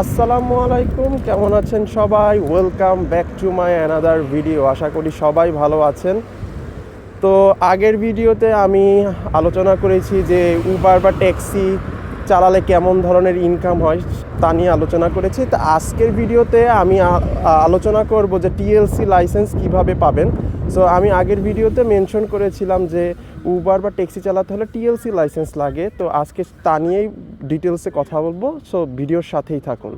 আসসালামু আলাইকুম, কেমন আছেন সবাই? Welcome back to my another video আশা করি সবাই ভালো আছেন। তো আগের ভিডিওতে আমি আলোচনা করেছি যে উবার বা ট্যাক্সি চালালে কেমন ধরনের ইনকাম হয়, তা নিয়ে আলোচনা করেছি। তো আজকের ভিডিওতে আমি আলোচনা করব যে টিএলসি লাইসেন্স কীভাবে পাবেন। সো আমি আগের ভিডিওতে মেনশন করেছিলাম যে উবার বা ট্যাক্সি চালাতে হলে টিএলসি লাইসেন্স লাগে। তো আজকে তা নিয়েই ডিটেলসে কথা বলব। সো ভিডিওর সাথেই থাকুন।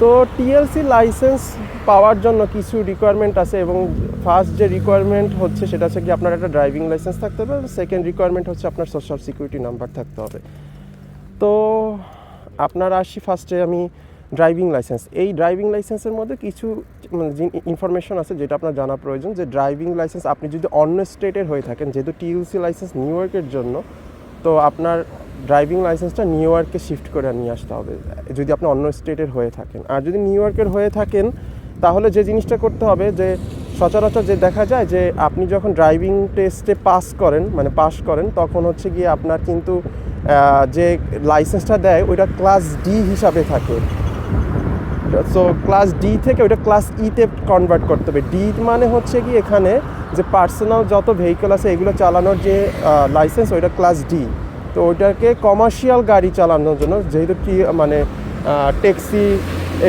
তো টিএলসি লাইসেন্স পাওয়ার জন্য কিছু রিকোয়ারমেন্ট আছে এবং ফার্স্ট যে রিকোয়ারমেন্ট হচ্ছে সেটা হচ্ছে কি আপনার একটা ড্রাইভিং লাইসেন্স থাকতে হবে সেকেন্ড রিকোয়ারমেন্ট হচ্ছে আপনার সোশ্যাল সিকিউরিটি নাম্বার থাকতে হবে। তো আপনার আসি ফার্স্টে আমি ড্রাইভিং লাইসেন্স এই ড্রাইভিং লাইসেন্সের মধ্যে কিছু ইনফরমেশন আছে যেটা আপনার জানা প্রয়োজন যে ড্রাইভিং লাইসেন্স আপনি যদি অন্য স্টেটের হয়ে থাকেন, যেহেতু টিউসি লাইসেন্স নিউ ইয়র্কের জন্য, তো আপনার ড্রাইভিং লাইসেন্সটা নিউ ইয়র্কে শিফট করে নিয়ে আসতে হবে, যদি আপনি অন্য স্টেটের হয়ে থাকেন। আর যদি নিউ ইয়র্কের হয়ে থাকেন, তাহলে যে জিনিসটা করতে হবে যে সচরাচর যে দেখা যায় যে আপনি যখন ড্রাইভিং টেস্টে পাস করেন মানে পাস করেন, তখন হচ্ছে গিয়ে আপনার কিন্তু যে লাইসেন্সটা দেয়, ওইটা ক্লাস ডি হিসাবে থাকে। সো ক্লাস ডি থেকে ওইটা ক্লাস ইতে কনভার্ট করতে হবে। ডি মানে হচ্ছে কি এখানে যে পার্সোনাল যত ভেহিকল আছে, এগুলো চালানোর যে লাইসেন্স ওইটা ক্লাস ডি তো ওইটাকে কমার্শিয়াল গাড়ি চালানোর জন্য, যেহেতু কি মানে ট্যাক্সি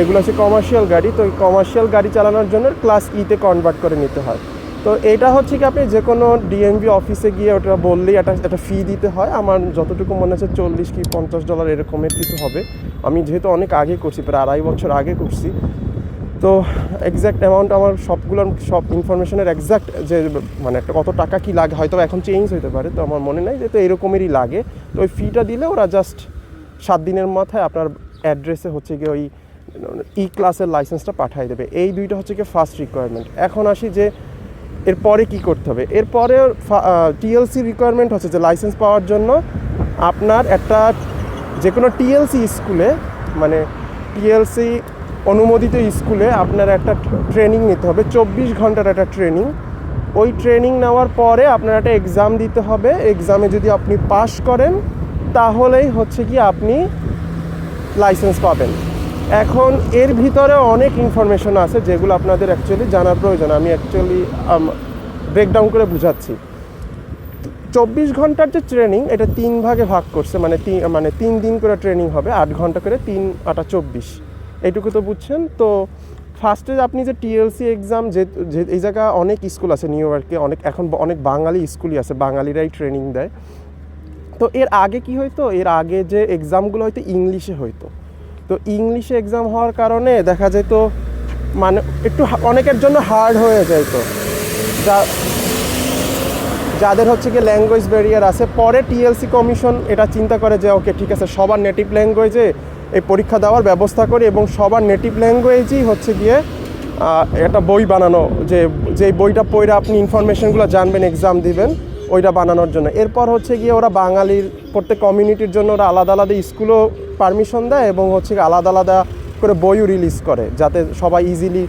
এগুলো হচ্ছে কমার্শিয়াল গাড়ি। তো কমার্শিয়াল গাড়ি চালানোর জন্য ক্লাস ইতে কনভার্ট করে নিতে হয়। তো এটা হচ্ছে কি আপনি যে কোনো ডিএমভি অফিসে গিয়ে ওটা বললেই একটা একটা ফি দিতে হয়। আমার যতটুকু মনে হচ্ছে চল্লিশ কি পঞ্চাশ ডলার এরকমের কিছু হবে। আমি যেহেতু অনেক আগে করছি, প্রায় আড়াই বছর আগে করছি। তো এক্স্যাক্ট অ্যামাউন্ট আমার সবগুলোর সব ইনফরমেশনের এক্স্যাক্ট যে মানে একটা কত টাকা কি লাগে, হয়তো এখন চেঞ্জ হতে পারে। তো আমার মনে নাই যে তো এরকমেরই লাগে। তো ওই ফিটা দিলে ওরা জাস্ট সাত দিনের মাথায় আপনার অ্যাড্রেসে হচ্ছে গিয়ে ওই ই ক্লাসের লাইসেন্সটা পাঠিয়ে দেবে। এই দুইটা হচ্ছে কি ফার্স্ট রিকোয়ারমেন্ট এখন আসি যে, এরপরে কি করতে হবে? এরপরে টিএলসি রিকোয়ারমেন্ট হচ্ছে যে লাইসেন্স পাওয়ার জন্য আপনার একটা যে কোনো টিএলসি স্কুলে মানে টিএলসি অনুমোদিত স্কুলে আপনার একটা ট্রেনিং নিতে হবে। চব্বিশ ঘণ্টার একটা ট্রেনিং ওই ট্রেনিং নেওয়ার পরে আপনার একটা এক্সাম দিতে হবে। এক্সামে যদি আপনি পাশ করেন, তাহলেই হচ্ছে কি আপনি লাইসেন্স পাবেন। এখন এর ভিতরে অনেক ইনফরমেশন আছে যেগুলো আপনাদের অ্যাকচুয়ালি জানার প্রয়োজন। আমি অ্যাকচুয়ালি ব্রেকডাউন করে বুঝাচ্ছি। চব্বিশ ঘণ্টার যে ট্রেনিং এটা তিন ভাগে ভাগ করছে। মানে তিন মানে তিন দিন করে ট্রেনিং হবে, আট ঘণ্টা করে তিন আটা চব্বিশ। এইটুকু তো বুঝছেন? তো ফার্স্টে আপনি যে টিএলসি এক্সাম যে যে, এই জায়গা অনেক স্কুল আছে নিউ ইয়র্কে অনেক, এখন অনেক বাঙালি স্কুলই আছে, বাঙালিরাই ট্রেনিং দেয়। তো এর আগে কি হইতো? এর আগে যে এক্সামগুলো হয়তো ইংলিশে হইতো। তো ইংলিশে এক্সাম হওয়ার কারণে দেখা যেত মানে একটু অনেকের জন্য হার্ড হয়ে যেত যা, যাদের হচ্ছে কি ল্যাঙ্গুয়েজ ব্যারিয়ার আছে, পরে টিএলসি কমিশন এটা চিন্তা করে যে ওকে ঠিক আছে, সবার নেটিভ ল্যাঙ্গুয়েজে এই পরীক্ষা দেওয়ার ব্যবস্থা করি এবং সবার নেটিভ ল্যাঙ্গুয়েজই হচ্ছে গিয়ে একটা বই বানানো, যে যে বইটা পড়ে আপনি ইনফরমেশনগুলো জানবেন এক্সাম দিবেন ওইটা বানানোর জন্য। এরপর হচ্ছে গিয়ে ওরা বাঙালির প্রত্যেক কমিউনিটির জন্য ওরা আলাদা আলাদা স্কুলও পারমিশন দেয় এবং হচ্ছে আলাদা আলাদা করে বইও রিলিজ করে, যাতে সবাই ইজিলি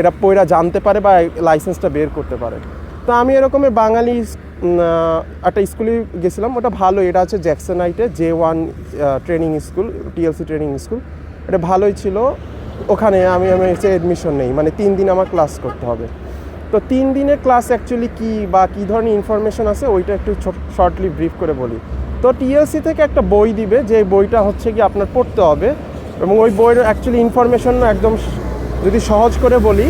এটা পড়া জানতে পারে বা লাইসেন্সটা বের করতে পারে। তো আমি এরকমের বাঙালি একটা স্কুলে গেছিলাম, ওটা ভালো এটা হচ্ছে জ্যাকসনাইটে J one training school TLC training school এটা ভালোই ছিল। ওখানে আমি আমি হচ্ছে অ্যাডমিশন নেই মানে তিন দিন আমার ক্লাস করতে হবে। তো তিন দিনের ক্লাস অ্যাকচুয়ালি কী বা কী ধরনের ইনফরমেশন আছে, ওইটা একটু শর্টলি ব্রিফ করে বলি। তো টিএলসি থেকে একটা বই দিবে, যে বইটা হচ্ছে কি আপনার পড়তে হবে, এবং ওই বইয়ের অ্যাকচুয়ালি ইনফরমেশন একদম যদি সহজ করে বলি,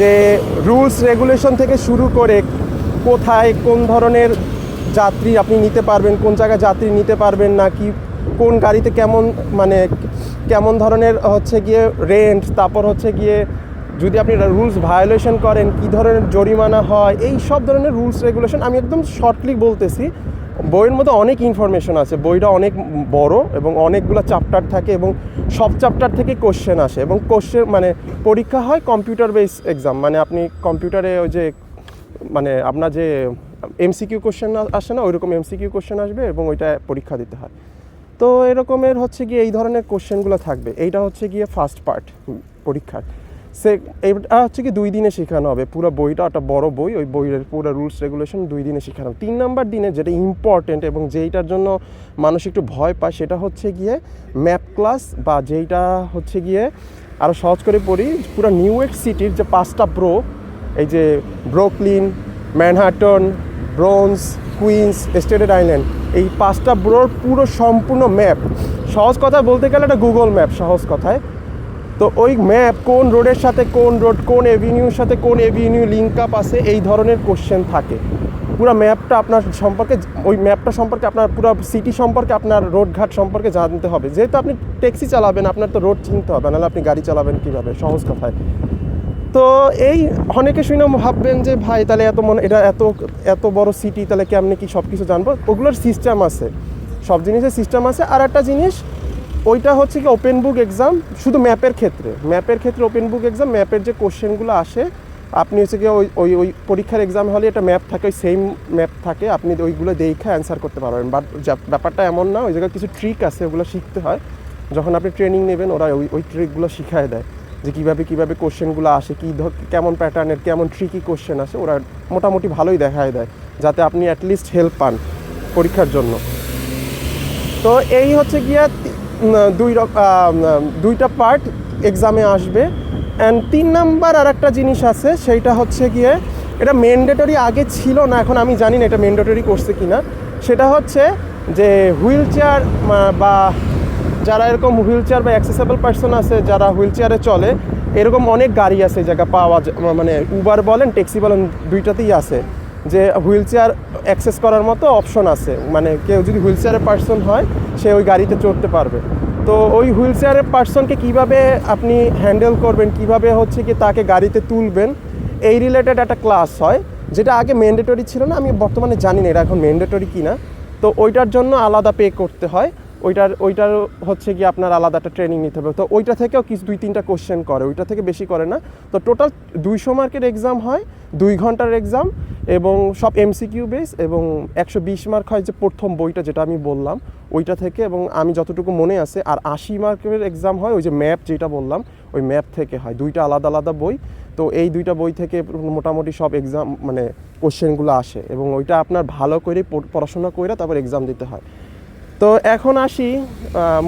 যে রুলস রেগুলেশন থেকে শুরু করে কোথায় কোন ধরনের যাত্রী আপনি নিতে পারবেন, কোন জায়গায় যাত্রী নিতে পারবেন না, কি, কোন গাড়িতে কেমন মানে কেমন ধরনের হচ্ছে গিয়ে রেন্ট তারপর হচ্ছে গিয়ে যদি আপনি রুলস ভায়োলেশন করেন, কি ধরনের জরিমানা হয়, এই সব ধরনের রুলস রেগুলেশন আমি একদম শর্টলি বলতেছি। বইয়ের মধ্যে অনেক ইনফরমেশন আছে। বইটা অনেক বড় এবং অনেকগুলো চ্যাপ্টার থাকে এবং সব চ্যাপ্টার থেকে কোশ্চেন আসে এবং কোশ্চেন মানে পরীক্ষা হয় কম্পিউটার বেস এক্সাম মানে আপনি কম্পিউটারে ওই যে মানে আপনার যে এমসিকিউ কোশ্চেন আসে না, ওইরকম এমসিকিউ কোশ্চেন আসবে এবং ওইটা পরীক্ষা দিতে হয়। তো এরকমের হচ্ছে গিয়ে এই ধরনের কোশ্চেনগুলো থাকবে। এইটা হচ্ছে গিয়ে ফার্স্ট পার্ট পরীক্ষার। সে এইটা হচ্ছে কি দুই দিনে শেখানো হবে। পুরো বইটা একটা বড় বই, ওই বইয়ের পুরো রুলস রেগুলেশন দুই দিনে শেখানো হবে। তিন নাম্বার দিনে যেটা ইম্পর্টেন্ট এবং যেইটার জন্য মানুষ একটু ভয় পায় সেটা হচ্ছে গিয়ে ম্যাপ ক্লাস বা যেইটা হচ্ছে গিয়ে আরও সহজ করে পড়ি, পুরো নিউ ইয়র্ক সিটির যে পাঁচটা ব্রো এই যে Brooklyn Manhattan Bronx Queens Staten Island এই পাঁচটা ব্রোর পুরো সম্পূর্ণ ম্যাপ সহজ কথায় বলতে গেলে এটা গুগল ম্যাপ সহজ কথায়। তো ওই ম্যাপ কোন রোডের সাথে কোন রোড কোন এভিনিউর সাথে কোন এভিনিউ লিঙ্ক আপ আছে, এই ধরনের কোশ্চেন থাকে। পুরো ম্যাপটা আপনার সম্পর্কে, ওই ম্যাপটা সম্পর্কে আপনার পুরো সিটি সম্পর্কে, আপনার রোড ঘাট সম্পর্কে জানতে হবে। যেহেতু আপনি ট্যাক্সি চালাবেন, আপনার তো রোড চিনতে হবে, নাহলে আপনি গাড়ি চালাবেন কীভাবে? সহজ কথায়। তো এই অনেকে শুনে ভাববেন যে, ভাই, তাহলে এত মনে, এটা এত এত বড় সিটি তাহলে কি কেমনি কি সব কিছু জানব? ওগুলোর সিস্টেম আছে। সব জিনিসের সিস্টেম আছে। আর একটা জিনিস ওইটা হচ্ছে কি ওপেন বুক এক্সাম শুধু ম্যাপের ক্ষেত্রে। ম্যাপের ক্ষেত্রে ওপেন বুক এক্সাম ম্যাপের যে কোশ্চেনগুলো আসে, আপনি হচ্ছে কি ওই ওই ওই পরীক্ষার এক্সাম হলে একটা ম্যাপ থাকে, ওই সেম ম্যাপ থাকে, আপনি ওইগুলো দেখে অ্যান্সার করতে পারবেন। বাট ব্যাপারটা এমন না, ওই জায়গায় কিছু ট্রিক আছে, ওগুলো শিখতে হয়। যখন আপনি ট্রেনিং নেবেন, ওরা ওই ওই ট্রিকগুলো শিখায় দেয়। যে কীভাবে কীভাবে কোশ্চেনগুলো আসে, কী ধর, কেমন প্যাটার্নের কেমন ট্রিকি কোশ্চেন আসে, ওরা মোটামুটি ভালোই দেখায় দেয়, যাতে আপনি অ্যাটলিস্ট হেল্প পান পরীক্ষার জন্য। তো এই হচ্ছে গিয়া দুই দুইটা পার্ট এক্সামে আসবে। অ্যান্ড তিন নাম্বার আর একটা জিনিস আছে, সেইটা হচ্ছে গিয়ে, এটা ম্যান্ডেটরি আগে ছিল না, এখন আমি জানি না এটা ম্যান্ডেটরি করছে কি না সেটা হচ্ছে যে হুইল চেয়ার বা যারা এরকম হুইল চেয়ার বা অ্যাক্সেসেবল পার্সন আছে, যারা হুইল চেয়ারে চলে, এরকম অনেক গাড়ি আছে, এই জায়গা পাওয়া মানে উবার বলেন ট্যাক্সি বলেন, দুইটাতেই আছে। যে হুইল চেয়ার অ্যাক্সেস করার মতো অপশন আছে। মানে কেউ যদি হুইল চেয়ারের পার্সন হয়, সে ওই গাড়িতে চড়তে পারবে। তো ওই হুইল চেয়ারের পার্সনকে কীভাবে আপনি হ্যান্ডেল করবেন, কীভাবে হচ্ছে কি তাকে গাড়িতে তুলবেন, এই রিলেটেড একটা ক্লাস হয়, যেটা আগে ম্যান্ডেটরি ছিল না, আমি বর্তমানে জানি না এটা এখন ম্যান্ডেটরি কিনা। তো ওইটার জন্য আলাদা পে করতে হয়। ওইটার ওইটার হচ্ছে কি আপনার আলাদা একটা ট্রেনিং নিতে হবে। তো ওইটা থেকেও কিছু দুই, তিনটা কোশ্চেন করে, ওইটা থেকে বেশি করে না। তো টোটাল দুইশো মার্কের এক্সাম হয়, দুই ঘণ্টার এক্সাম এবং সব এমসিকিউ বেস এবং একশো বিশ মার্ক হয় যে প্রথম বইটা যেটা আমি বললাম, ওইটা থেকে এবং আমি যতটুকু মনে আছে, আর আশি মার্কের এক্সাম হয়, ওই যে ম্যাপ যেটা বললাম, ওই ম্যাপ থেকে হয়। দুইটা আলাদা আলাদা বই। তো এই দুইটা বই থেকে মোটামুটি সব এক্সাম মানে কোশ্চেনগুলো আসে এবং ওইটা আপনার ভালো করে পড়- পড়াশোনা করে তারপর এক্সাম দিতে হয়। তো এখন আসি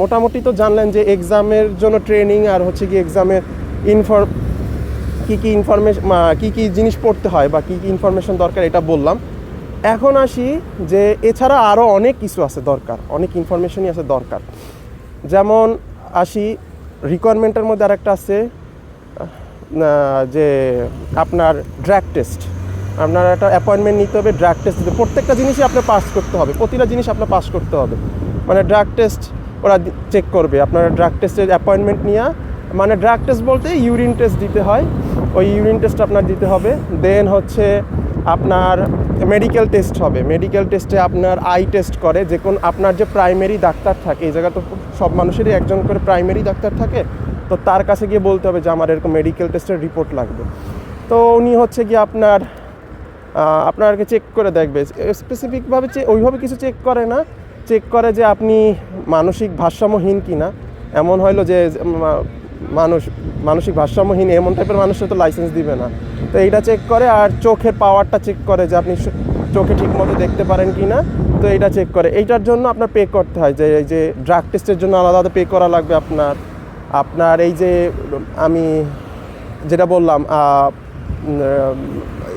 মোটামুটি তো জানলেন যে এক্সামের জন্য ট্রেনিং আর হচ্ছে কি এক্সামের ইনফর, কী কী ইনফরমেশন কী কী জিনিস পড়তে হয় বা কী কী ইনফরমেশন দরকার এটা বললাম। এখন আসি যে এছাড়া আরও অনেক কিছু আছে দরকার, অনেক ইনফরমেশনই আছে দরকার। যেমন আসি রিকোয়ারমেন্টের মধ্যে আরেকটা আছে যে আপনার ড্র্যাগ টেস্ট আপনার একটা অ্যাপয়েন্টমেন্ট নিতে হবে ড্রাগ টেস্ট দিতে প্রত্যেকটা জিনিসই আপনার পাস করতে হবে। প্রতিটা জিনিস আপনার পাস করতে হবে। মানে ড্রাগ টেস্ট ওরা চেক করবে। আপনার ড্রাগ টেস্টের অ্যাপয়েন্টমেন্ট নেওয়া মানে ড্রাগ টেস্ট বলতে ইউরিন টেস্ট দিতে হয়। ওই ইউরিন টেস্ট আপনার দিতে হবে। দেন হচ্ছে আপনার মেডিকেল টেস্ট হবে। মেডিকেল টেস্টে আপনার আই টেস্ট করে। যে কোন আপনার যে প্রাইমারি ডাক্তার থাকে, এই জায়গা তো সব মানুষেরই একজন করে প্রাইমারি ডাক্তার থাকে। তো তার কাছে গিয়ে বলতে হবে যে, আমার এরকম মেডিকেল টেস্টের রিপোর্ট লাগবে। তো উনি হচ্ছে গিয়ে আপনার আপনাকে চেক করে দেখবে। স্পেসিফিকভাবে চে ওইভাবে কিছু চেক করে না। চেক করে যে আপনি মানসিক ভারসাম্যহীন কি না এমন হইল যে মানুষ, মানসিক ভারসাম্যহীন এমন টাইপের মানুষের তো লাইসেন্স দিবে না। তো এইটা চেক করে আর চোখের পাওয়ারটা চেক করে যে আপনি চোখে ঠিকমতো দেখতে পারেন কি না তো এইটা চেক করে। এইটার জন্য আপনার পে করতে হয়। যে, এই যে ড্রাগ টেস্টের জন্য আলাদা আলাদা পে করা লাগবে আপনার। আপনার এই যে, আমি যেটা বললাম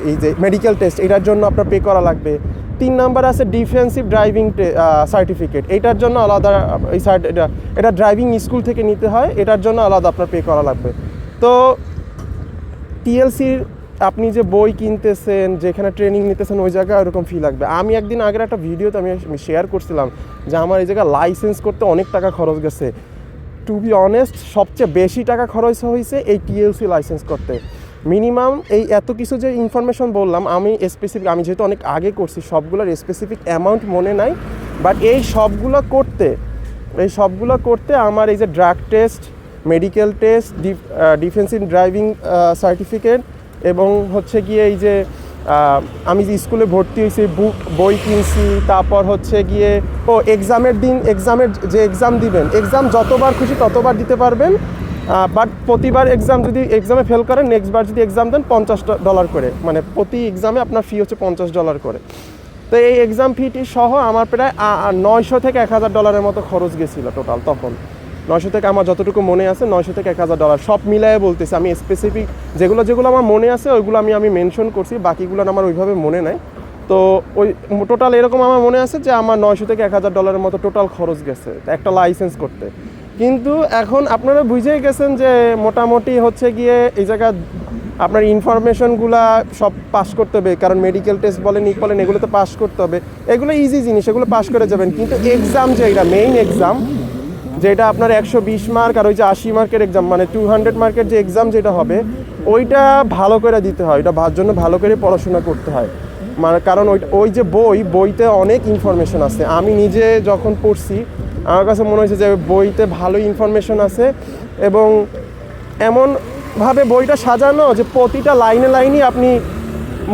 এই যে মেডিকেল টেস্ট এটার জন্য আপনার পে করা লাগবে। তিন নাম্বার আছে ডিফেন্সিভ ড্রাইভিং সার্টিফিকেট এটার জন্য আলাদা, এই এটা ড্রাইভিং স্কুল থেকে নিতে হয়, এটার জন্য আলাদা আপনার পে করা লাগবে। তো টিএলসির আপনি যে বই কিনতেছেন, যেখানে ট্রেনিং নিতেছেন, ওই জায়গায় ওরকম ফি লাগবে। আমি একদিন আগের একটা ভিডিওতে আমি শেয়ার করছিলাম যে আমার এই জায়গায় লাইসেন্স করতে অনেক টাকা খরচ গেছে। টু বি অনেস্ট সবচেয়ে বেশি টাকা খরচ হয়েছে এই টিএলসি লাইসেন্স করতে। মিনিমাম এই এত কিছু যে ইনফরমেশন বললাম, আমি স্পেসিফিক আমি যেহেতু অনেক আগে করছি, সবগুলোর স্পেসিফিক অ্যামাউন্ট মনে নাই বাট এই সবগুলো করতে, এই সবগুলো করতে আমার এই যে drug test medical test defensive driving certificate এবং হচ্ছে গিয়ে এই যে আমি যে স্কুলে ভর্তি হয়েছি বুক বই কিনছি, তারপর হচ্ছে গিয়ে, ও এক্সামের দিন এক্সামের যে এক্সাম দিবেন এক্সাম যতবার খুশি ততবার দিতে পারবেন বাট প্রতিবার এক্সাম যদি এক্সামে ফেল করেন নেক্সট বার যদি এক্সাম দেন, পঞ্চাশ ডলার করে। মানে প্রতি এক্সামে আপনার ফি হচ্ছে পঞ্চাশ ডলার করে। তো এই এক্সাম ফিটি সহ আমার প্রায় নয়শো থেকে এক হাজার ডলারের মতো খরচ গেছিল টোটাল তখন। নয়শো থেকে আমার যতটুকু মনে আছে, নয়শো থেকে এক হাজার ডলার সব মিলায়ে বলতেছি, আমি স্পেসিফিক যেগুলো যেগুলো আমার মনে আছে, ওইগুলো আমি আমি মেনশন করছি, বাকিগুলো আমার ওইভাবে মনে নাই। তো ওই টোটাল এরকম আমার মনে আছে যে আমার নয়শো থেকে এক হাজার ডলারের মতো টোটাল খরচ গেছে, একটা লাইসেন্স করতে। কিন্তু এখন আপনারা বুঝেই গেছেন যে মোটামুটি হচ্ছে গিয়ে এই জায়গা আপনার ইনফরমেশনগুলা সব পাস করতে হবে, কারণ মেডিকেল টেস্ট বলেন, ই বলেন এগুলো তো পাস করতে হবে। এগুলো ইজি জিনিস, এগুলো পাস করে যাবেন। কিন্তু এক্সাম যেটা মেইন এক্সাম যেটা আপনার একশো বিশ মার্ক আর ওই যে আশি মার্কের এক্সাম মানে টু হান্ড্রেড মার্কের যে এক্সাম যেটা হবে, ওইটা ভালো করে দিতে হয়। ওইটা জন্য ভালো করে পড়াশোনা করতে হয়। মানে কারণ ওই ওই যে বই, বইতে অনেক ইনফরমেশন আছে। আমি নিজে যখন পড়ছি আমার কাছে মনে হয়েছে যে বইতে ভালো ইনফরমেশন আছে এবং এমনভাবে বইটা সাজানো যে প্রতিটা লাইনে লাইনই আপনি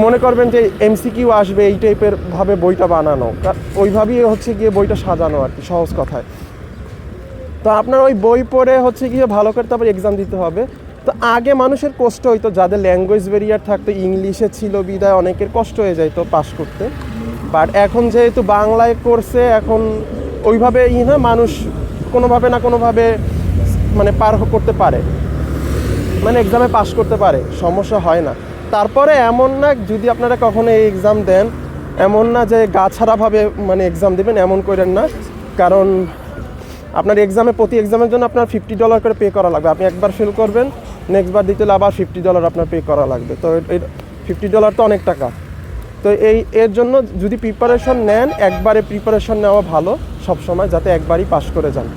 মনে করবেন যে এমসিকিউ আসবে, এই টাইপের ভাবে বইটা বানানো। ওইভাবেই হচ্ছে গিয়ে বইটা সাজানো আর কি, সহজ কথায়। তো আপনার ওই বই পড়ে হচ্ছে গিয়ে ভালো করে তারপর এক্সাম দিতে হবে। তো আগে মানুষের কষ্ট হইতো, যাদের ল্যাঙ্গুয়েজ ব্যারিয়ার থাকতো, ইংলিশে ছিল বিদায়, অনেকের কষ্ট হয়ে যাইতো পাস করতে। বাট এখন যেহেতু বাংলায় করছে এখন ওইভাবে ই না, মানুষ কোনোভাবে না কোনোভাবে মানে পার করতে পারে। মানে এক্সামে পাস করতে পারে, সমস্যা হয় না। তারপরে এমন না, যদি আপনারা কখনো এই এক্সাম দেন, এমন না যে গা ছাড়াভাবে মানে এক্সাম দেবেন, এমন করেন না। কারণ আপনার এক্সামে প্রতি এক্সামের জন্য আপনার ফিফটি ডলার করে পে করা লাগবে। আপনি একবার ফেল করবেন নেক্সট বার দিতে হলে আবার ফিফটি ডলার আপনার পে করা লাগবে। তো ফিফটি ডলার তো অনেক টাকা। তো এই, এর জন্য যদি প্রিপারেশন নেন, একবারে প্রিপারেশন নেওয়া ভালো সবসময়, যাতে একবারই পাশ করে যান।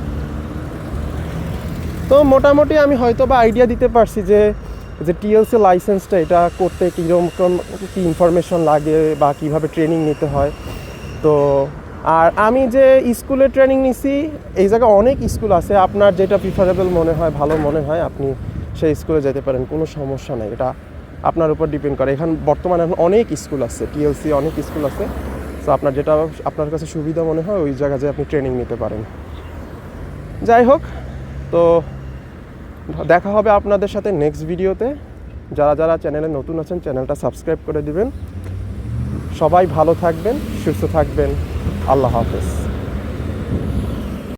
তো মোটামুটি আমি হয়তো বা আইডিয়া দিতে পারছি যে যে টিএলসি লাইসেন্সটা এটা করতে কীরকম কী ইনফরমেশন লাগে বা কীভাবে ট্রেনিং নিতে হয়। তো আর আমি যে স্কুলে ট্রেনিং নিছি, এই জায়গায় অনেক স্কুল আছে। আপনার যেটা প্রিফারেবল মনে হয়, ভালো মনে হয়, আপনি সেই স্কুলে যেতে পারেন। কোনো সমস্যা নেই। এটা আপনার উপর ডিপেন্ড করে। এখানে বর্তমানে এখন অনেক স্কুল আছে টিএলসি অনেক স্কুল আছে। তো আপনার যেটা আপনার কাছে সুবিধা মনে হয়, ওই জায়গা যে আপনি ট্রেনিং নিতে পারেন। যাই হোক, তো দেখা হবে আপনাদের সাথে নেক্সট ভিডিওতে যারা যারা চ্যানেলে নতুন আছেন চ্যানেলটা সাবস্ক্রাইব করে দিবেন। সবাই ভালো থাকবেন, সুস্থ থাকবেন। আল্লাহ হাফেজ।